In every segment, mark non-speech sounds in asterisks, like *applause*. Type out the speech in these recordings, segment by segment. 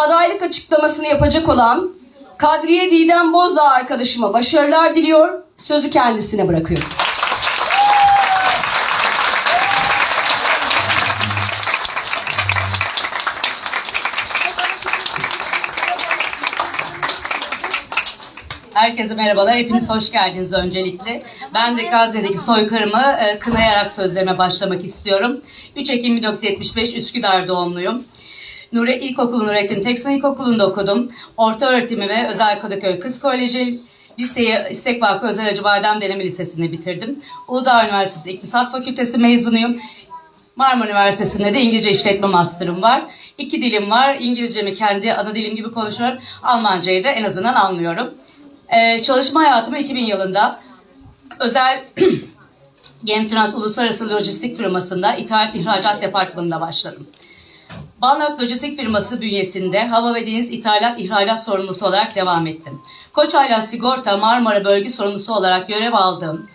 adaylık açıklamasını yapacak olan Kadriye Didem Bozdağ arkadaşıma başarılar diliyor. Sözü kendisine bırakıyorum. Herkese merhabalar. Hepiniz hoş geldiniz öncelikle. Ben de Gazze'deki soykırımı e, kınayarak sözlerime başlamak istiyorum. 3 Ekim 1975 Üsküdar doğumluyum. Nure İlkokulu Nurettin Teksan İlkokulu'nda okudum. Orta öğretimi ve Özel Kadıköy Kız Koleji, liseyi İstek Vakfı Özel Hacı Badem Deneme Lisesi'ni bitirdim. Uludağ Üniversitesi İktisat Fakültesi mezunuyum. Marmara Üniversitesi'nde de İngilizce işletme master'ım var. İki dilim var. İngilizcemi kendi ana dilim gibi konuşuyorum. Almancayı da en azından anlıyorum. Ee, çalışma hayatımı 2000 yılında özel *clears throat* Gemtrans Uluslararası Lojistik firmasında ithalat ihracat departmanında başladım. Balnak Lojistik firması bünyesinde hava ve deniz ithalat ihracat sorumlusu olarak devam ettim. Koç Ayla Sigorta Marmara Bölge sorumlusu olarak görev aldım.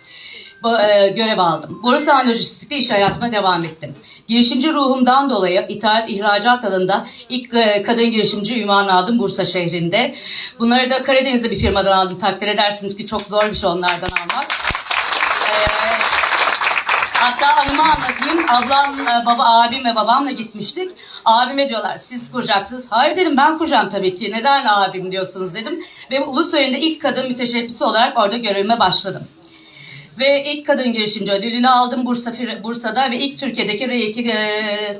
E, görev aldım. Borusan Lojistik'te iş hayatıma devam ettim. Girişimci ruhumdan dolayı ithalat ihracat alanında ilk e, kadın girişimci ünvanı aldım Bursa şehrinde. Bunları da Karadeniz'de bir firmadan aldım. Takdir edersiniz ki çok zor bir şey onlardan almak. E, Hatta anımı anlatayım. Ablam, e, baba, abim ve babamla gitmiştik. Abime diyorlar siz kuracaksınız. Hayır dedim ben kuracağım tabii ki. Neden abim diyorsunuz dedim. Ve Ulusoy'un ilk kadın müteşebbisi olarak orada görevime başladım. Ve ilk kadın girişimci ödülünü aldım Bursa Bursa'da ve ilk Türkiye'deki R2 e,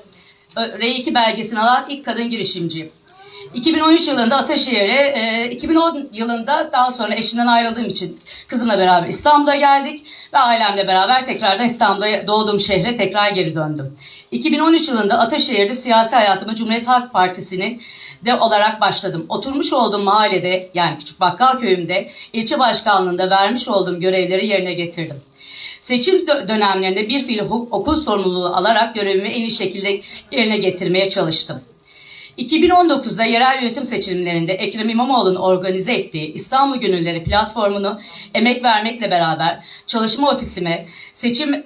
R2 belgesini alan ilk kadın girişimciyim. 2013 yılında Ataşehir'e, e, 2010 yılında daha sonra eşinden ayrıldığım için kızımla beraber İstanbul'a geldik ve ailemle beraber tekrardan İstanbul'da doğduğum şehre tekrar geri döndüm. 2013 yılında Ataşehir'de siyasi hayatıma Cumhuriyet Halk Partisi'nin de olarak başladım. Oturmuş olduğum mahallede yani Küçük Bakkal Köyüm'de ilçe başkanlığında vermiş olduğum görevleri yerine getirdim. Seçim dö- dönemlerinde bir fiil okul sorumluluğu alarak görevimi en iyi şekilde yerine getirmeye çalıştım. 2019'da yerel yönetim seçimlerinde Ekrem İmamoğlu'nun organize ettiği İstanbul Gönülleri platformunu emek vermekle beraber çalışma ofisime seçim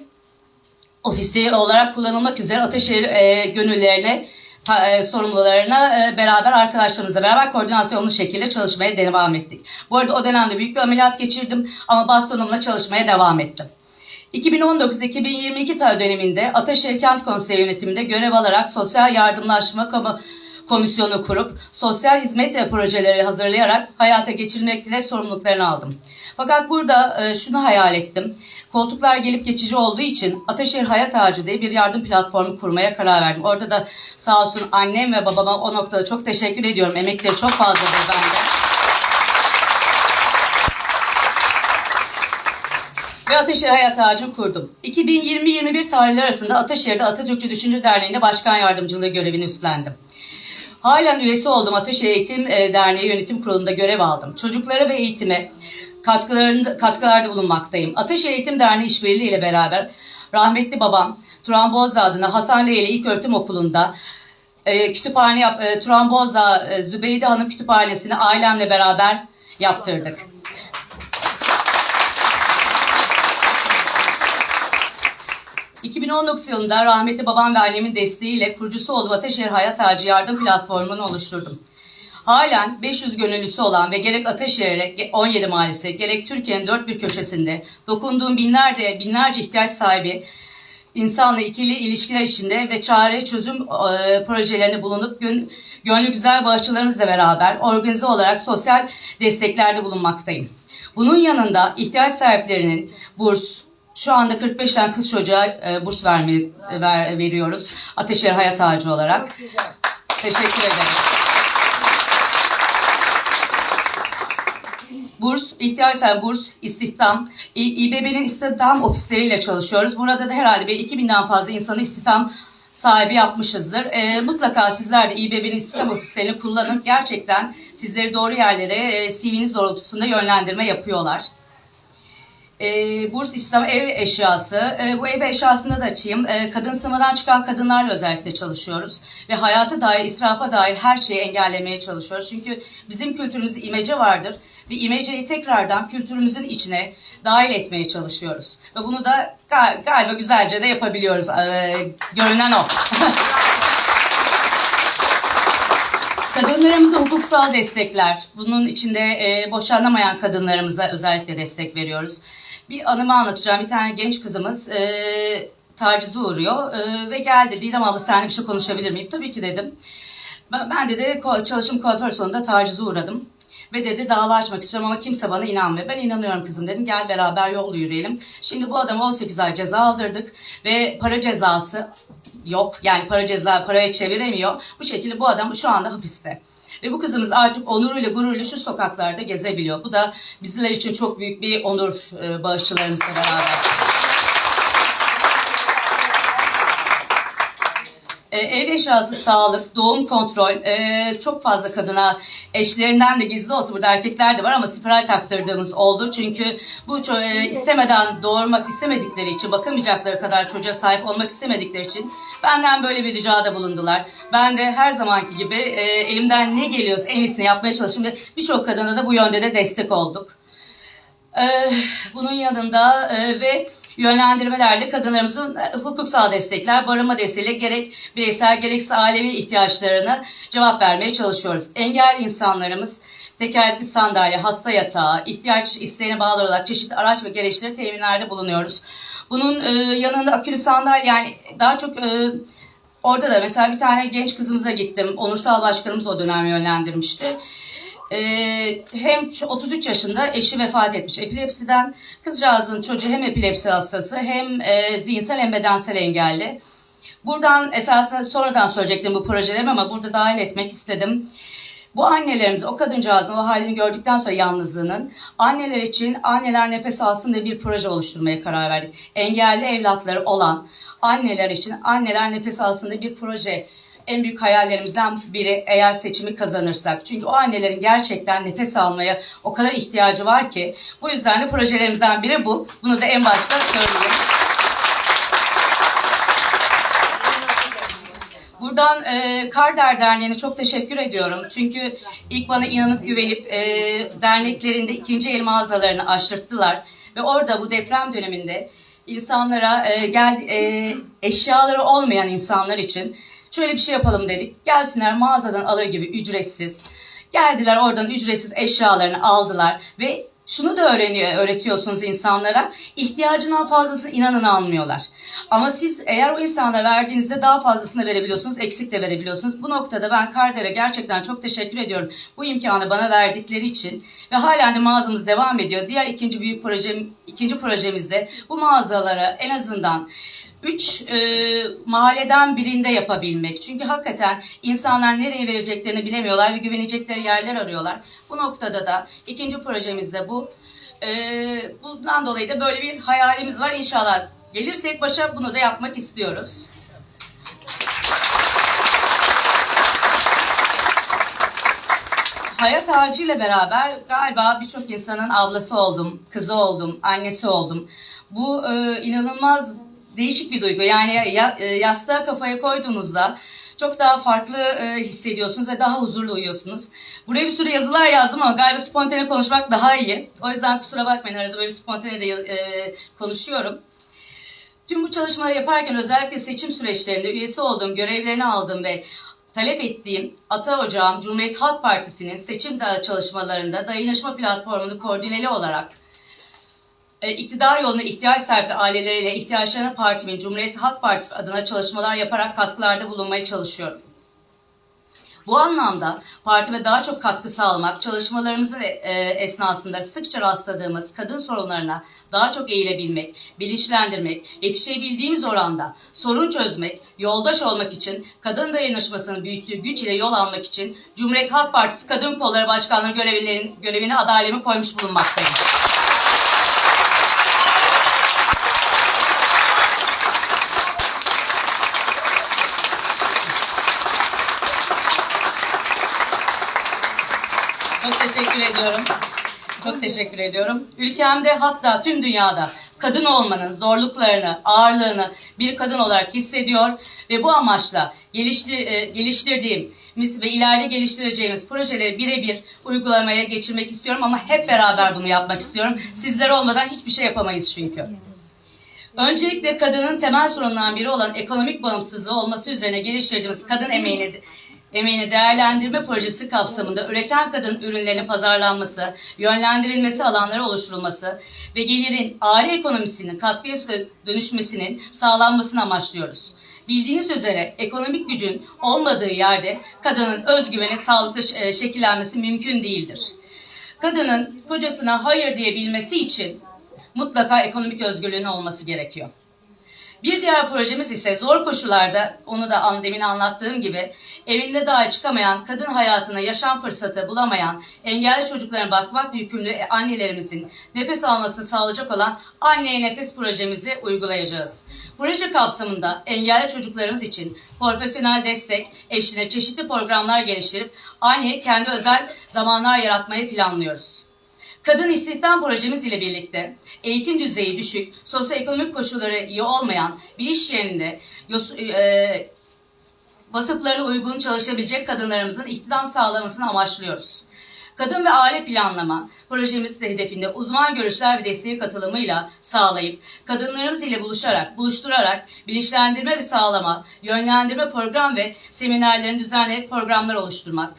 ofisi olarak kullanılmak üzere Ataşehir e, gönüllerine e, sorumlularına e, beraber arkadaşlarımızla beraber koordinasyonlu şekilde çalışmaya devam ettik. Bu arada o dönemde büyük bir ameliyat geçirdim ama bastonumla çalışmaya devam ettim. 2019-2022 tar- döneminde Ataşehir Kent Konseyi yönetiminde görev alarak sosyal yardımlaşma kamu komisyonu kurup sosyal hizmet projeleri hazırlayarak hayata geçirmekle sorumluluklarını aldım. Fakat burada e, şunu hayal ettim. Koltuklar gelip geçici olduğu için Ataşehir Hayat Ağacı diye bir yardım platformu kurmaya karar verdim. Orada da sağ olsun annem ve babama o noktada çok teşekkür ediyorum. Emekleri çok fazladır bende. ve Ataşehir Hayat Ağacı'nı kurdum. 2020-21 tarihleri arasında Ataşehir'de Atatürkçü Düşünce Derneği'nde başkan yardımcılığı görevini üstlendim. Halen üyesi olduğum Ataşehir Eğitim e, Derneği Yönetim Kurulu'nda görev aldım. Çocuklara ve eğitime katkılarda bulunmaktayım. Ataşehir Eğitim Derneği işbirliği ile beraber rahmetli babam Turan Bozdağ adına Hasan Leyli İlköğretim Okulu'nda e, kütüphane yap, e, Turan Bozdağ e, Zübeyde Hanım Kütüphanesi'ni ailemle beraber yaptırdık. ...2019 yılında rahmetli babam ve annemin desteğiyle kurucusu olduğum Ataşehir Hayat Ağacı Yardım Platformu'nu oluşturdum. Halen 500 gönüllüsü olan ve gerek Ataşehir'e 17 mahallesi, gerek Türkiye'nin dört bir köşesinde dokunduğum binlerce, binlerce ihtiyaç sahibi insanla ikili ilişkiler içinde ve çare çözüm e, projelerine bulunup gön, gönlü güzel bağışçılarınızla beraber organize olarak sosyal desteklerde bulunmaktayım. Bunun yanında ihtiyaç sahiplerinin burs, şu anda 45 tane kız çocuğa e, burs verme, ver, veriyoruz. Ateşehir Hayat Ağacı olarak. Teşekkür ederim. Burs, ihtiyaç sahibi burs, istihdam, İBB'nin istihdam ofisleriyle çalışıyoruz. Burada da herhalde bir 2000'den fazla insanı istihdam sahibi yapmışızdır. Ee, mutlaka sizler de İBB'nin istihdam ofislerini kullanın. Gerçekten sizleri doğru yerlere e, CV'niz doğrultusunda yönlendirme yapıyorlar. Ee, Burs İslam ev eşyası. Ee, bu ev eşyasını da açayım. Ee, kadın sınıfından çıkan kadınlarla özellikle çalışıyoruz. Ve hayata dair, israfa dair her şeyi engellemeye çalışıyoruz. Çünkü bizim kültürümüzde imece vardır. Ve imeceyi tekrardan kültürümüzün içine dahil etmeye çalışıyoruz. Ve bunu da gal- galiba güzelce de yapabiliyoruz. Ee, görünen o. *laughs* Kadınlarımıza hukuksal destekler. Bunun içinde e, boşanamayan kadınlarımıza özellikle destek veriyoruz. Bir anımı anlatacağım. Bir tane genç kızımız e, tacize uğruyor e, ve geldi. Didem abla seninle bir şey konuşabilir miyim? Tabii ki dedim. Ben, ben dedi çalışım kuaför sonunda tacize uğradım. Ve dedi dava açmak istiyorum ama kimse bana inanmıyor. Ben inanıyorum kızım dedim. Gel beraber yol yürüyelim. Şimdi bu adama 18 ay ceza aldırdık. Ve para cezası yok. Yani para ceza paraya çeviremiyor. Bu şekilde bu adam şu anda hapiste. Ve bu kızımız artık onuruyla gururuyla şu sokaklarda gezebiliyor. Bu da bizler için çok büyük bir onur e, bağışçılarımızla beraber. E, ev eşyası, sağlık, doğum kontrol, e, çok fazla kadına eşlerinden de gizli olsa burada erkekler de var ama spiral taktırdığımız oldu. Çünkü bu e, istemeden doğurmak istemedikleri için, bakamayacakları kadar çocuğa sahip olmak istemedikleri için benden böyle bir ricada bulundular. Ben de her zamanki gibi e, elimden ne geliyorsa en iyisini yapmaya çalıştım ve birçok kadına da bu yönde de destek olduk. Ee, bunun yanında e, ve yönlendirmelerde kadınlarımızın e, hukuksal destekler, barınma desteğiyle gerek bireysel gerekse ailevi ihtiyaçlarına cevap vermeye çalışıyoruz. Engelli insanlarımız tekerlekli sandalye, hasta yatağı, ihtiyaç isteğine bağlı olarak çeşitli araç ve gereçleri teminlerde bulunuyoruz. Bunun e, yanında akülü sandalye yani daha çok e, orada da mesela bir tane genç kızımıza gittim. Onursal başkanımız o dönem yönlendirmişti. Ee, hem ç- 33 yaşında eşi vefat etmiş epilepsiden. Kızcağızın çocuğu hem epilepsi hastası hem e, zihinsel hem bedensel engelli. Buradan esasında sonradan söyleyecektim bu projelerimi ama burada dahil etmek istedim. Bu annelerimiz o kadıncağızın o halini gördükten sonra yalnızlığının anneler için anneler nefes alsın diye bir proje oluşturmaya karar verdik. Engelli evlatları olan anneler için anneler nefes alsın diye bir proje en büyük hayallerimizden biri eğer seçimi kazanırsak. Çünkü o annelerin gerçekten nefes almaya o kadar ihtiyacı var ki. Bu yüzden de projelerimizden biri bu. Bunu da en başta söyleyeyim. Buradan e, Karder Derneği'ne çok teşekkür ediyorum. Çünkü ilk bana inanıp güvenip e, derneklerinde ikinci el mağazalarını açtırttılar. Ve orada bu deprem döneminde insanlara e, gel e, eşyaları olmayan insanlar için şöyle bir şey yapalım dedik. Gelsinler mağazadan alır gibi ücretsiz. Geldiler oradan ücretsiz eşyalarını aldılar ve şunu da öğreniyor, öğretiyorsunuz insanlara. İhtiyacından fazlası inanın almıyorlar. Ama siz eğer o insana verdiğinizde daha fazlasını verebiliyorsunuz, eksik de verebiliyorsunuz. Bu noktada ben Karder'e gerçekten çok teşekkür ediyorum. Bu imkanı bana verdikleri için ve halen de mağazamız devam ediyor. Diğer ikinci büyük projem, ikinci projemizde bu mağazalara en azından üç e, mahalleden birinde yapabilmek. Çünkü hakikaten insanlar nereye vereceklerini bilemiyorlar ve güvenecekleri yerler arıyorlar. Bu noktada da ikinci projemizde bu. E, bundan dolayı da böyle bir hayalimiz var. İnşallah gelirsek başa bunu da yapmak istiyoruz. Hayat ağacıyla beraber galiba birçok insanın ablası oldum, kızı oldum, annesi oldum. Bu e, inanılmaz değişik bir duygu. Yani ya, e, yastığa kafaya koyduğunuzda çok daha farklı e, hissediyorsunuz ve daha huzurlu uyuyorsunuz. Buraya bir sürü yazılar yazdım ama galiba spontane konuşmak daha iyi. O yüzden kusura bakmayın arada böyle spontane de e, konuşuyorum. Tüm bu çalışmaları yaparken özellikle seçim süreçlerinde üyesi olduğum, görevlerini aldığım ve talep ettiğim Ata Ocağım Cumhuriyet Halk Partisi'nin seçim da- çalışmalarında dayanışma platformunu koordineli olarak iktidar yoluna ihtiyaç sahibi aileleriyle ihtiyaçlarına partimin Cumhuriyet Halk Partisi adına çalışmalar yaparak katkılarda bulunmaya çalışıyorum. Bu anlamda partime daha çok katkı sağlamak, çalışmalarımızın e, esnasında sıkça rastladığımız kadın sorunlarına daha çok eğilebilmek, bilinçlendirmek, yetişebildiğimiz oranda sorun çözmek, yoldaş olmak için, kadın dayanışmasının büyüttüğü güç ile yol almak için Cumhuriyet Halk Partisi Kadın Kolları Başkanlığı görevlilerin, görevine adaylığımı koymuş bulunmaktayım. Teşekkür ediyorum. Çok teşekkür ediyorum. Ülkemde hatta tüm dünyada kadın olmanın zorluklarını, ağırlığını bir kadın olarak hissediyor ve bu amaçla e, geliştirdiğimiz ve ileride geliştireceğimiz projeleri birebir uygulamaya geçirmek istiyorum ama hep beraber bunu yapmak istiyorum. Sizler olmadan hiçbir şey yapamayız çünkü. Öncelikle kadının temel sorunlarından biri olan ekonomik bağımsızlığı olması üzerine geliştirdiğimiz kadın emeğini emeğini değerlendirme projesi kapsamında üreten kadın ürünlerinin pazarlanması, yönlendirilmesi alanları oluşturulması ve gelirin aile ekonomisinin katkıya dönüşmesinin sağlanmasını amaçlıyoruz. Bildiğiniz üzere ekonomik gücün olmadığı yerde kadının özgüveni sağlıklı e, şekillenmesi mümkün değildir. Kadının kocasına hayır diyebilmesi için mutlaka ekonomik özgürlüğün olması gerekiyor. Bir diğer projemiz ise zor koşullarda, onu da demin anlattığım gibi, evinde dahi çıkamayan, kadın hayatına yaşam fırsatı bulamayan, engelli çocuklarına bakmak yükümlü annelerimizin nefes almasını sağlayacak olan Anneye Nefes projemizi uygulayacağız. Proje kapsamında engelli çocuklarımız için profesyonel destek eşliğinde çeşitli programlar geliştirip anneye kendi özel zamanlar yaratmayı planlıyoruz. Kadın istihdam projemiz ile birlikte eğitim düzeyi düşük, sosyoekonomik koşulları iyi olmayan bir iş yerinde yos- e, vasıflarına uygun çalışabilecek kadınlarımızın ihtidam sağlamasını amaçlıyoruz. Kadın ve aile planlama projemiz de hedefinde uzman görüşler ve desteği katılımıyla sağlayıp kadınlarımız ile buluşarak, buluşturarak bilinçlendirme ve sağlama, yönlendirme program ve seminerlerin düzenleyip programlar oluşturmak.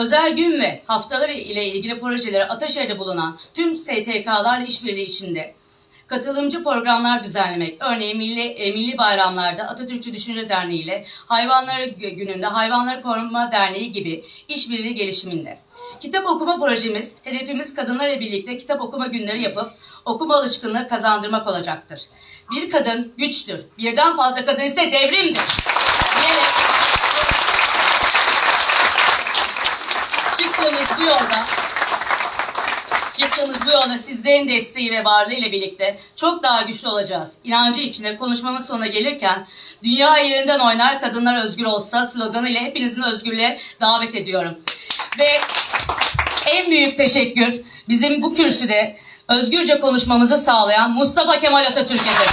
Özel gün ve haftaları ile ilgili projeleri Ataşehir'de bulunan tüm STK'larla işbirliği içinde katılımcı programlar düzenlemek. Örneğin milli, e, milli bayramlarda Atatürkçü Düşünce Derneği ile Hayvanları Gü- Günü'nde Hayvanları Koruma Derneği gibi işbirliği gelişiminde. Kitap okuma projemiz, hedefimiz kadınlarla birlikte kitap okuma günleri yapıp okuma alışkanlığı kazandırmak olacaktır. Bir kadın güçtür, birden fazla kadın ise devrimdir. Diyerek çıktığımız bu yolda çıktığımız bu yolda sizlerin desteği ve varlığı ile birlikte çok daha güçlü olacağız. İnancı içinde konuşmamın sonuna gelirken dünya yerinden oynar kadınlar özgür olsa sloganı ile hepinizin özgürlüğe davet ediyorum. Ve en büyük teşekkür bizim bu kürsüde özgürce konuşmamızı sağlayan Mustafa Kemal Atatürk'edir.